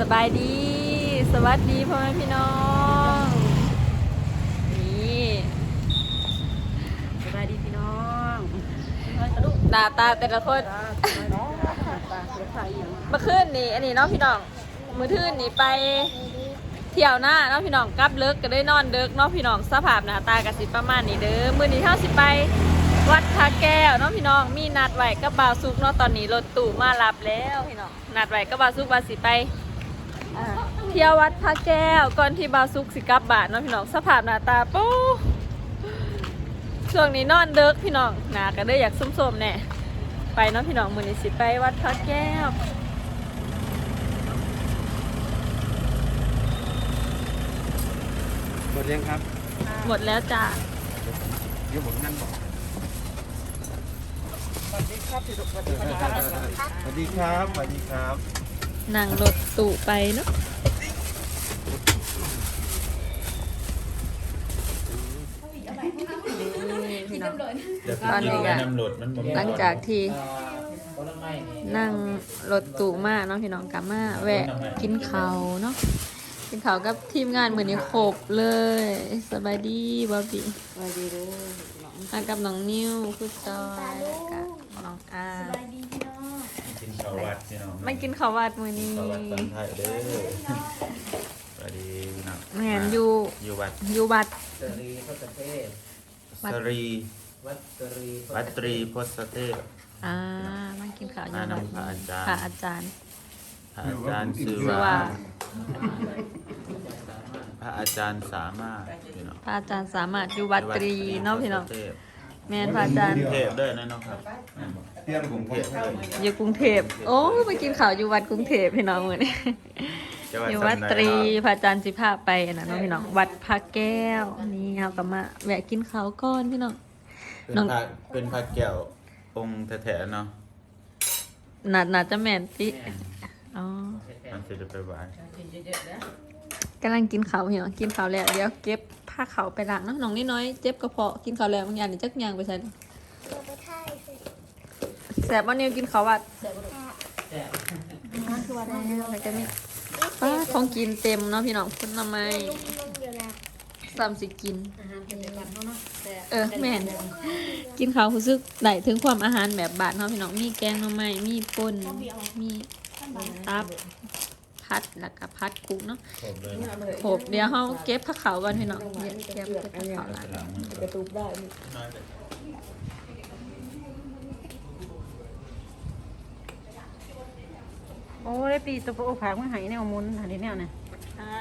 สบายดี สวัสดีพ่อแม่พี่น้อง นี่สบายดีพี่น้องตาตาแต่ละคนน้องตาเสียไฟอย่างเมื่อคืนนี่อันนี้เนาะพี่น้อง มือทื่นนี่ไปเที่ยวหน้าเนาะพี่น้องกลับเลิกก็ได้นอนเดิกเนาะพี่น้องสภาพหน้าตากสิประมาณนี้เด้อมือนี้เท่าสิไปวัดพระแก้วเนาะพี่น้องมีนัดไว้กับบาวซุกเนาะตอนนี้รถตู้มารับแล้วพี่น้องนัดไว้กับบาวซุกว่าสิไป เที่ยววัดพระแก้วก่อนที่บ่าวซุกสิกลับบ้านเนาะพี่น้องสภาพหน้าตาปูช่วงนี้นอนเดิกพี่น้องหน้าก็เลยอยากส้มๆแน่ไปเนาะพี่น้องมื้อนี้สิไปวัดพระแก้วหมดยังครับหมดแล้วจ้ะเดี๋ยวผมนั่งบอกสวัสดีครับพี่ลูกสวัสดีครับสวัสดีครับสวัสดีครับ นั่งรถตู้ไปเนาะนี่พี่น้องตอนนี้ก็น้ำโหลดมันบ่หลังจากที่นั่งรถตู้มาเนาะพี่น้องกลับมาแวะกินข้าวเนาะกินข้าวกับทีมงานเหมือนนี้ครบเลยสบายดีบอบบี้สวัสดีลูกมากับน้องนิวคือจอยแล้วกับน้องอา กินข้าววัดพี่น้องไม่กินข้าววัดมื้อนี้ข้าววัดตอนไทยเด้อสวัสดีพี่น้องแม่นอยู่อยู่วัดอยู่วัดตรีพระเทพวัดสรีวัดตรีวัดตรีพศเทพอ่ามากินข้าวอยู่มาวัดนำพระอาจารย์พระอาจารย์พระอาจารย์ชื่อชื่อว่าว่าพระอาจารย์สามารถพี่น้องพระอาจารย์สามารถอยู่วัดตรีเนาะพี่น้องพศเทพแม่นพระอาจารย์เทพเด้อนะน้องครับเที่ยวกรุงเทพเทพอยู่กรุงเทพ โอ้ไปกินข้าวอยู่วัดกรุงเทพพี่น้องมื้อนี้จะอยู่วัดตรีพระอาจารย์สิพาไปนะเนาะพี่น้อง วัดพระแก้ว นี่เฮาก็มาแวะกินข้าวก่อนพี่น้อง เป็นน้องพระเป็นพระแก้วองค์แท้ๆเนาะน่าน่าจะแม่นติอ๋อมันจะไปไหว้กำลังกินข้าวพี่น้องกินข้าวแล้วเดี๋ยวเก็บผ้าขาวไปล้างเนาะน้องนิดน้อยเจ็บกระเพาะกินข้าวแล้วบางอย่างนี่จักอย่างไปใส่เนาะ แสบบ่นิวกินข้าววัดแต่แล้วก็มีป้าของกินเต็มเนาะพี่น้องคุณทำไมซ้ำสิกินอาหารเป็นแบบนั้นเนาะแต่เออแม่นกินข้าวรู้สึกได้ถึงความอาหารแบบบาทเนาะพี่น้องมีแกงหน่อไม้มีป่นมีตับพัดแล้วก็พัดกุ้งเนาะผมเลยโขบเดี๋ยวเฮาเก็บผักเขาวก่อนพี่น้องเดี๋ยวเก็บผักเขาวละหลังกระตูบได้ น้อยไป โอ้ได้ปีตัวโอ้ผักมันหายแนวมุนหายแนวน่ะฮะ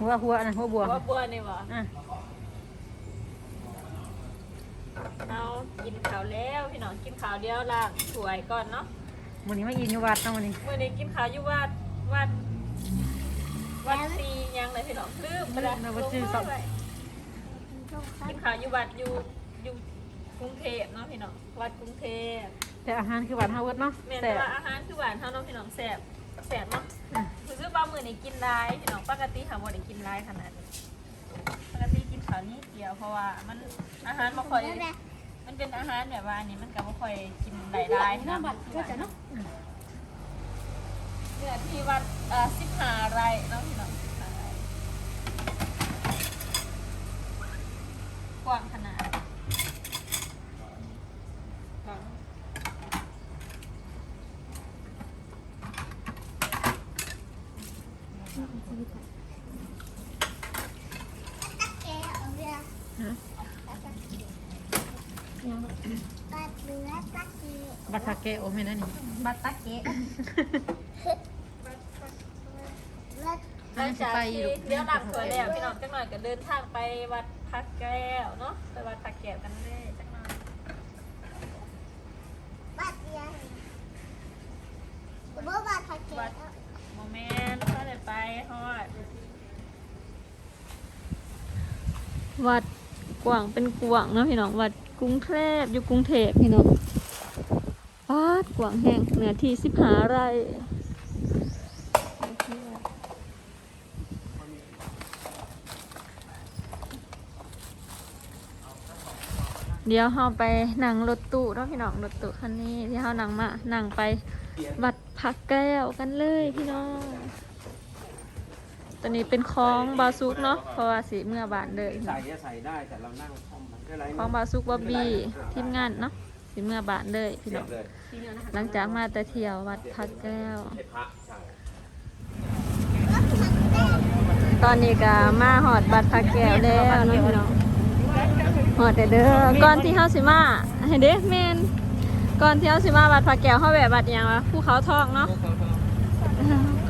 หัวหัวนะหัวบัวบัวบัวนี่บ่อะเอากินข้าวแล้วพี่น้องกินข้าวเดียวล้างถ้วยก่อนเนาะวันนี้มาอินอยู่วัดต้องวันนี้มื้อนี้กินข้าวอยู่วัดวัดวัดซียังเลยพี่น้องลืมไปแล้วเราไปซื้อสองกินข้าวอยู่วัดอยู่อยู่กรุงเทพเนาะพี่น้องวัดกรุงเทพ แต่อาหารคือวัดฮาวเวิร์ดเนาะแม่นแต่แต่ว่าอาหารคือหวานเท่าน้องพี่น้องแซ่บแซ่บเนาะรู้สึกว่ามื้อนี้กินหลายพี่น้องปกติหาบ่ได้กินหลายขนาดนี้ปกติกินข้าวนิดเดียวเพราะว่ามันอาหารบ่ค่อยมันเป็นอาหารแบบว่าอันนี้มันก็บ่ค่อยกินหลายได้นะก็จะเนาะเนี่ยที่วัดเอ่อ15ไร่เนาะพี่น้อง15ไร่กว้างขนาดกว้าง บัตรทาเกะโอ้ไม่นั่นนี่บัตตะเกะหลังจากที่เลี้ยวหลังสวยแล้วพี่น้องจังหน่อยก็เดินทางไปวัดพระแก้วเนาะไปวัดพระแก้วกันเลยจังหน่อยวัดโมเมนต์ก็เลยไปฮอด วัดกว่างเป็นกว่างนะพี่น้องวัดกรุงเทพอยู่กรุงเทพพี่น้องวัดกว่างแห่งเนื้อที่สิบหาไร่เดี๋ยวเราไปนั่งรถตู้เนาะพี่น้องรถตู้คันนี้ที่เรานั่งมานั่งไปวัดพักแก้วกันเลยพี่น้อง ตัวนี้เป็นของบาซุกเนาะเพราะว่าสีเมื่อบานเลยใส่ก็ใส่ได้แต่เรานั่งคอมมันก็ไรของบาซุกบอบบี้ทีมงานเนาะสีเมื่อบานเลยพี่เสีน้ยอบงเลยหลังจากมาแต่เที่ยววัดพระแก้วให้พระใช่ตอนนี้ก็มาหอดบัตรพระแก้วแล้วเนาะพี่น้องหอดแต่เด้อก่อนที่เฮาสิมาให้เด้แม่นก่อนที่เฮาสิมาบัตรพระแก้วเฮาแวะบัตรหยังวะภูเขาทองเนาะ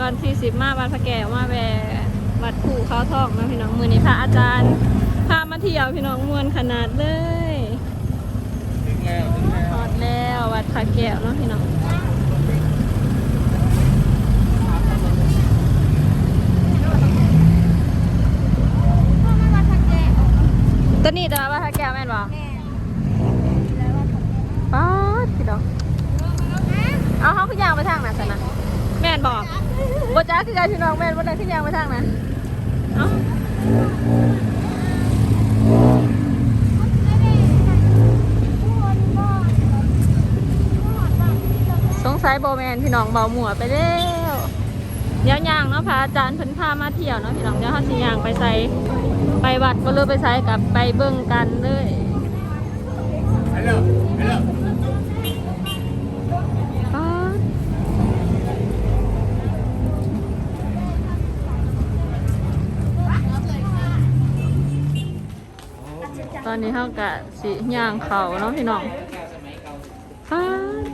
ก่อนที่สิบมาบัตรพระแก้วมาแวะบั ตรภูเขาทองเนาะพี่น้องมือนี้พระอาจารย์พามาเที่ยวพี่น้องมวนขนาดเลยถึงแล้วถึงแล้วหอดแล้ววัดพระแก้วเนาะพี่น้องตัวนี้ตัววัดพระแก้วแม่นบ่ป๊าดพี่น้องเอาเขาขึ้นยางไปทางไหนสนะแม่นบอกบ่จ้าคือการพี่น้องแม่นบ่ได้ขึ้นยางไปทางนั้นเอ้า สงสัยโบแมนพี่น้องเบาหมัวไปแล้วเดี๋ยวยางเนาะพระอาจารย์เพิ่นพามาเที่ยวเนาะพี่น้องเดี๋ยวเขาสิยางไปใส่ไปวัดบ่เลยไปใส่กับไปเบิ่งกันเลยฮัลโหลฮัลโหล อนนี้เขากะสิย่างเขาเนาะพี่น้องป๊าด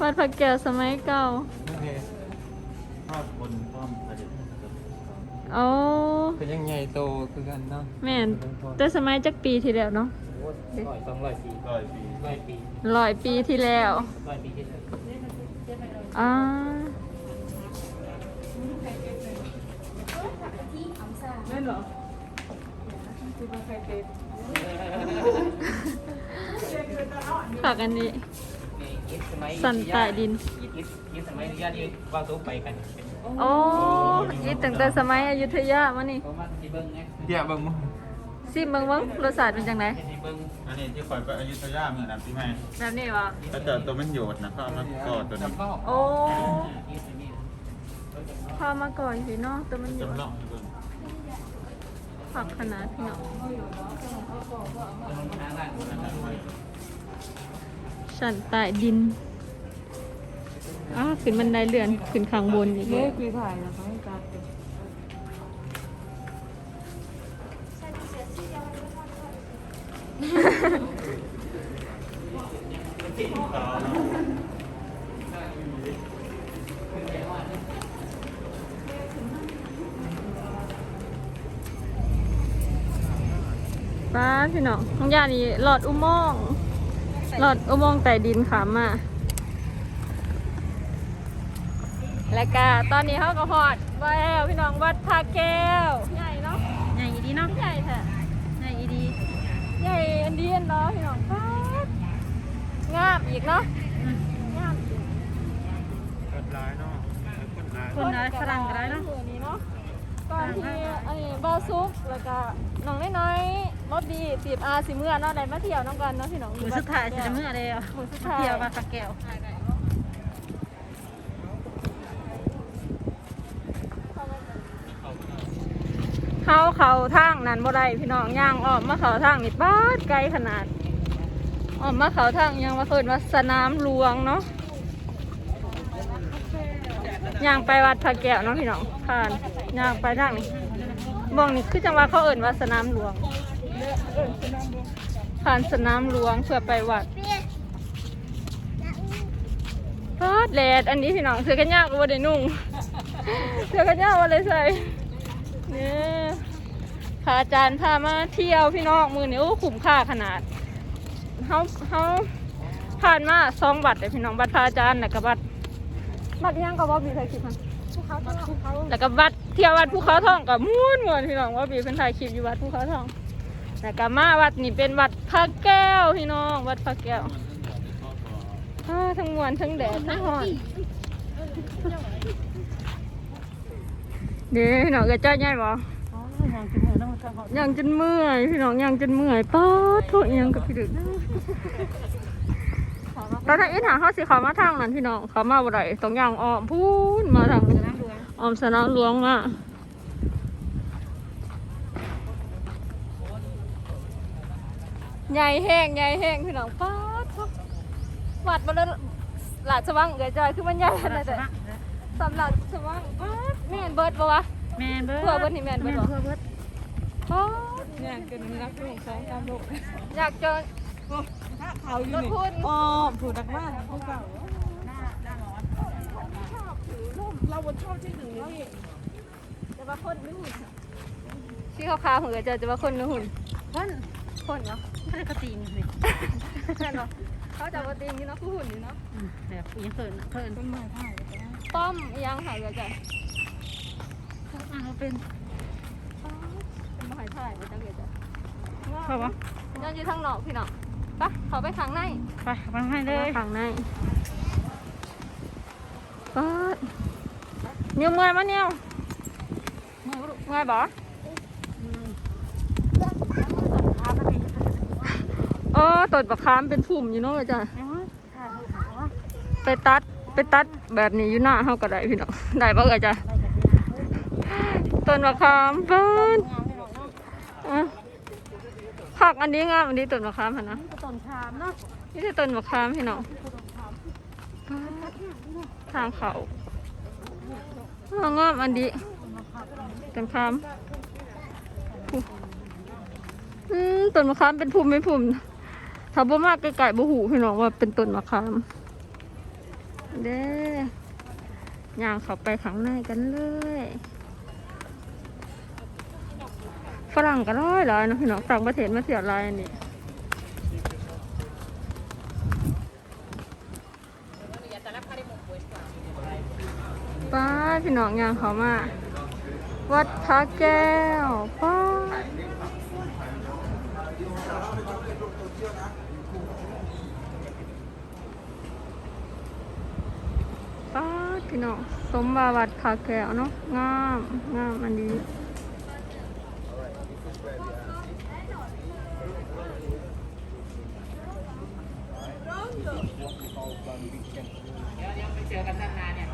วัดพระแก้วสมัยเก่าโอเคภาพบนพร้อมผลิตโอ้ก็ยังใหญ่โตคือกันเนาะแม่นแต่สมัยจักปีที่แล้วเนาะร้อยสองร้อยปีร้อยปีร้อยปีร้อยปีที่แล้วร้อยปีที่แล้วอ่าไม่หรอ ฝากอันนี้นี่คิดสมัยสันใต้ดินคิดคิดสมัยอนุญาตที่ว่าตู้ไปกันเป็นโอ้ยตั้งแต่สมัยอยุธยามานี่ เพราะว่าที่เบิ้งไงเดี๋ยวเบิ่งมั้งซิมเบิ่งเบิ่งรสชาติเป็นจังไดที่เบิ้งอันนี้ที่คอยไปอยุธยาเมื่อนั้นพี่แม่แบบนี้วะถ้าเจอตัวมันโยดนะก็เอามากอดตัวนี้จำลองโอ้คิดอันนี้พามาก่อนสิเนาะแต่มันอยู่จำลองให้เบิ่ง ผักขนาพี่น้องชั้นไว้สันใต้ดินอ้าขึ้นบันไดเลื่อนขึ้นข้างบนอีกเลยคือถ่ายแล้วเขาให้จัด พี่น้องของยานี่หลอดอุโมงค์หลอดอุโมงค์ใต้ดินขามมาและกาตอนนี้เขาก็หอดไว้แล้วพี่น้องวัดพระแก้ว ใหญ่เนาะใหญ่อีดีเนาะใหญ่แท้ใหญ่อีดี ใหญ่อันเดียนเนาะพี่น้องป้าดงามอีกเนาะงามอีกกดร้ายเนาะกดร้ายคนได้ฝรั่งก็ได้เนาะ มือนี้เนาะก่อนที่อันนี้บาซุกแล้วก็น้องน้อยๆมอบดีตีบอาสิเมื่อเนาะได้มาเที่ยวน้องกันเนาะพี่น้องมือสุดท้ายจะเมื่อเลยอะมือสุดท้ายเที่ยวมาสักแก้วเขาเขาทางนั้นบ่ได้พี่น้องย่างออกมาเขาทางนี่ป้าดไกลขนาดออกมาเขาทางยังมาเคินว่าสนามหลวงเนาะย่างไปวัดพระแก้วเนาะพี่น้องผ่าน ย่างไปทางนี้บองนี่คือจังหวะเขาเอิ่นว่าสนามหลวง ผ่านสนามหลวงเพื่อไปวัดพาดแลดอันนี้พี่น้องเสื้อกันยากก็บ่ได้นุ่งเสื้อกันยากบ่ได้ใส่เนี่ยพาอาจารย์พามาเที่ยวพี่น้องมือนี่โอ้คุ้มค่าขนาดเฮาเฮาผ่านมาสองบัตรเลยพี่น้องบัตรพระอาจารย์แล้วก็บัตรบัตรยังก็บ่มีใครคิดมันแล้วก็บัตร เที่ยววัดภูเขาทองกับม่วนม่วนพี่น้องว่าบีเป็นถ่ายคลิปอยู่วัดภูเขาทองแล้วก็มาวัดนี่เป็นวัดพระแก้วพี่น้อง วัดพระแก้วอ้าทั้งมวนทั้งแดดทั้งร้อนเดี๋ยวพี่น้องก็เจ้าใหญ่บ่อ๋อมองกินหมูต้องมาทำหอมยังจนเมื่อยพี่น้องยังจนเมื่อยป๊าดโทษอิหยังกับพี่ดึกตอนนั้นอินหาเขาสิเขามาทางนั้นพี่น้องเขามาบ่ได้ต้องย่างอ้อมพูนมาทางนี้น้ำรวง อมสนอล้วงอะใหญ่แห้งใหญ่แห้งพี่น้องป้าทุกวัดมาแล้วหลาดสว่างเกยจอยคือมันใหญ่ขนาดไหนสำหรับสว่างป้าแม่นเบิร์ดปะวะแมนเบิร์ดเพื่อเบิร์ดนี่แมนเบิร์ดเหรอป้าอยากเกินรักของสองตามโลกอยากเจอรถพุ่นอ๋อผูดักว่าผู้เก่า เราบนชอบที่หนึ่งนี่จะว่าคนหรือหุ่นชื่อขาวๆเหมือนจะจะว่าคนหรือหุ่นคนคนเนาะไม่ได้กระตีนนี่แม่นเนาะเขาจะว่าตีนนี่เนาะคือหุ่นนี่เนาะแบบยังเขินเขินต้นไม้ถ่ายป้อมอีหยังหายเกยจอยอะเราเป็นเป็นมหายถ่ายมาจังเกยจอยใช่ปะนั่นอยู่ทางนอกพี่น้องไปเขาไปข้างในไปมาให้เลยข้างในป๊าด นิ้วเมื่อยมั้ยนิ้วเมื่อยบ่เออต้นบักขามเป็นพุ่มอยู่เนาะจ้ะไปตัดไปตัดแบบนี้อยู่หน้าเฮาก็ได้พี่น้องได้บ่เอ่ยจ้ะต้นบักขามเปิ้นอะผักอันนี้งามอันนี้ต้นบักขามหั่นนะต้นชามเนาะนี่คือต้นบักขามพี่น้องทางเขา เอางามอันดีต้นขามอืมต้นมะขามเป็นภูมิไม่ภูมิถ้าบ่มากไกลๆบ่หูพี่น้องว่าเป็นต้นมะขาม เด้อย่างเขาไปข้างในกันเลยฝรั่งก็ร้อยหลายนะพี่น้องต่างประเทศมาเที่ยวหลายอันนี้ ป้า พี่น้องยางเขามา วัดพระแก้วป้าป้าพี่น้องสมบาวัดพระแก้วเนาะงามงามอันนี้เดี๋ยวยังไปเจอกันด้านหน้าเนี่ย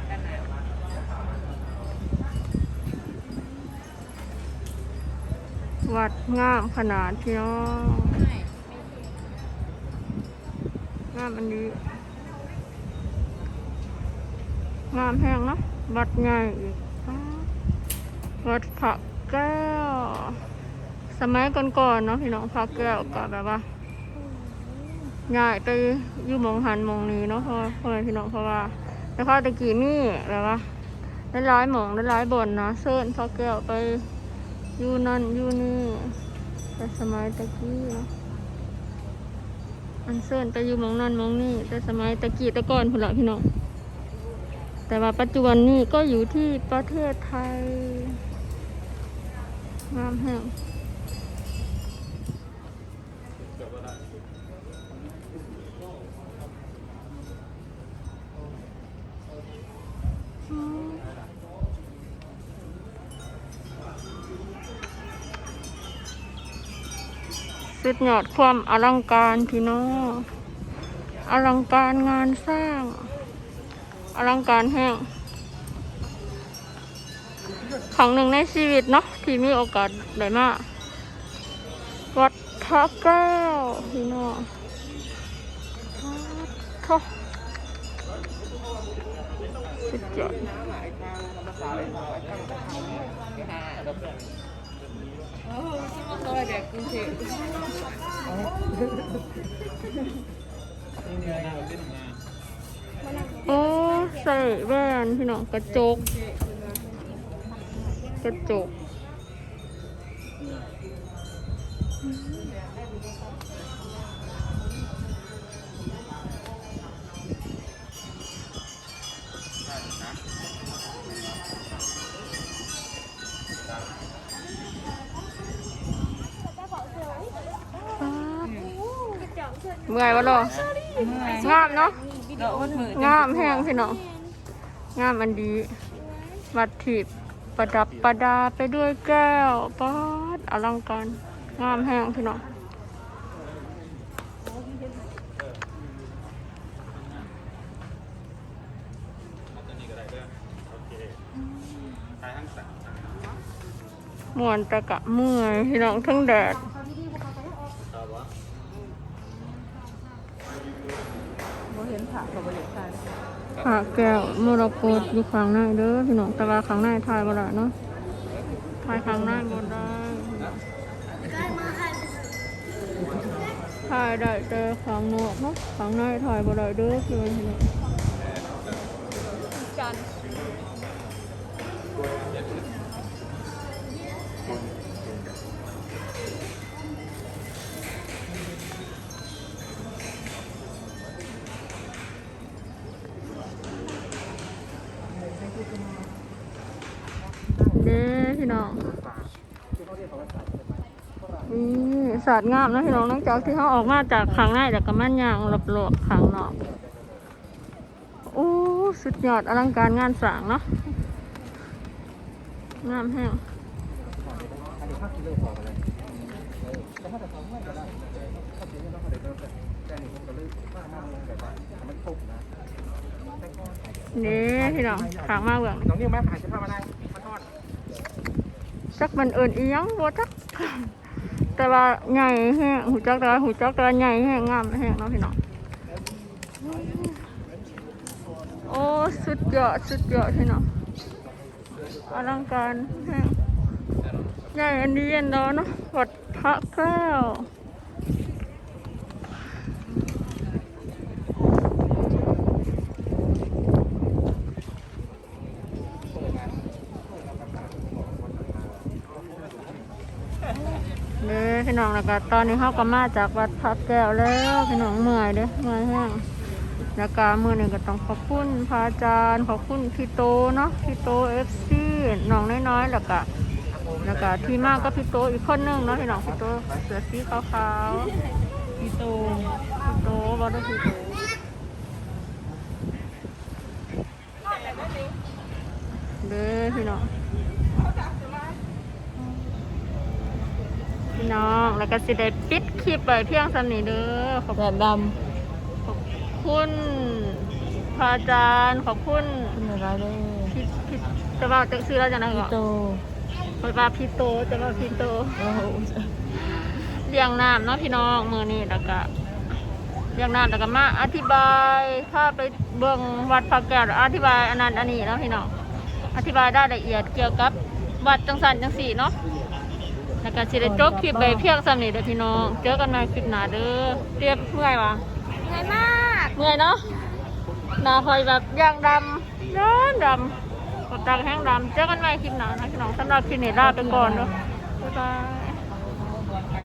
วัดงามขนาดพี่น้องงามอันนี้งามแห้งเนาะวัดใหญ่อีกวัดพระแก้ว สมัยก่อนๆเนาะพี่น้องพระแก้วก็แบบว่าย้ายไปอยู่มองหันมองนี้เนาะเพราะเพราะว่าพี่น้องเพราะว่าแล้วก็ตะกี้นี่แบบว่าได้ร้ายหมองได้ร้ายบนนะเซิร์นพระแก้วไป อยู่นั่นอยู่นี่แต่สมัยตะกี้เนาะอันเซิลแต่อยู่มองนั่นมองนี่แต่สมัยตะกี้ตะก่อนพุ่นละพี่น้องแต่ว่าปัจจุบันนี้ก็อยู่ที่ประเทศไทยงามแห้ง สุดยอดความอลังการพี่น้องอลังการงานสร้าง อลังการแห้งครั้งหนึ่งในชีวิตเนาะที่มีโอกาสได้มาวัดพระแก้วพี่น้องวัดพระสุดยอด อยแบบกรุงเทพโอ้ใส่แว่นพี่น้องกระจก กระจก เมื่อยวะโลงามเนาะเราอ้นมืองามแห้งพี่น้องงามอันดีวัดถีบประดับประดาไปด้วยแก้วป๊าดอลังการงามแห้งพี่น้องม่วนแตะกะเมื่อยพี่น้องทั้งแดด ผ่ากับบริษัทผักแก้วมรกตอยู่ข้างในเด้อพี่น้องแต่ว่าข้างในถ่ายบ่ได้เนาะถ่ายข้างในบ่ได้ถ่ายได้แต่ข้างนอกเนาะข้างในถ่ายบ่ได้เด้อพี่น้อง สาดงามนะพี่น้องนอกจากที่เขาออกมาจากข้างในแล้วก็มันยางหลบๆข้างนอกโอ้สุดยอดอลังการงานสร้างเนาะงามแห้งนี่พี่น้องขางมาเบื้องน้องนิวแม่ผ่านจะพามาได้มาทอดจักมันเอิญอียังบ่จัก ต่ว่าใหญ่แห้งหูจักแต่ว่าหูจักแต่ว่าใหญ่แห้งงามแห้งเนาะพี่น้องโอ้สุดยอดสุดยอดพี่น้องอลังการแห้งใหญ่อันนี้ยนแล้วเนาะวัดพระแก้ว น้องแล้วก็ตอนนี้เขาก็มาจากวัดพระแก้วแล้วพี่น้องเมื่อยเด้อเมื่อยแห้งแล้วก็มือหนึ่งก็ต้องขอบคุณพระอาจารย์ขอบคุณพี่โตเนาะพี่โตเอฟซีน้องน้อยๆแล้วก็แล้วก็ที่มากก็พี่โตอีกคนนึงเนาะพี่น้องพี่โตเสือสีขาวๆพี่โตพี่โตบอได้พี่โตเด้อพี่น้อง พี่น้อง แล้วก็สิได้ปิดคลิปไปเพียงสำนี้เด้อขอบแดดดขอบคุณพระอาจารย์ขอบคุณำเป็นอะไรเด้อพี่พี่จะว่าจะซื้อแล้วจะนั่งก่อนโตไปว่าพี่โตจะว่าพี่โต โอ้โหเลี้ยงน้ำเนาะพี่น้องมือนี้แล้วก็เลี้ยงน้ำแล้วก็มาอธิบายถ้าไปเบิ่งวัดพระแก้วแล้วอธิบายอันนั้นอันนี้เนาะพี่น้องอธิบายได้ละเอียดเกี่ยวกับวัดจังสันจังสี่เนาะ แล้วก็สิได้จบคลิปไปเพียงสำนี้เด้อพี่น้อง เจอกันใหม่คลิปหน้าเด้อเรียบเมื่อยวะเหนื่อยมากเมื่อยเนาะหน้าคอยแบบย่างดำดำดำกดดังแห้งดำเจอกันใหม่คลิปหน้านะพี่น้องสำหรับคลิปนี้ลาไปก่อนเนาะบ๊ายบาย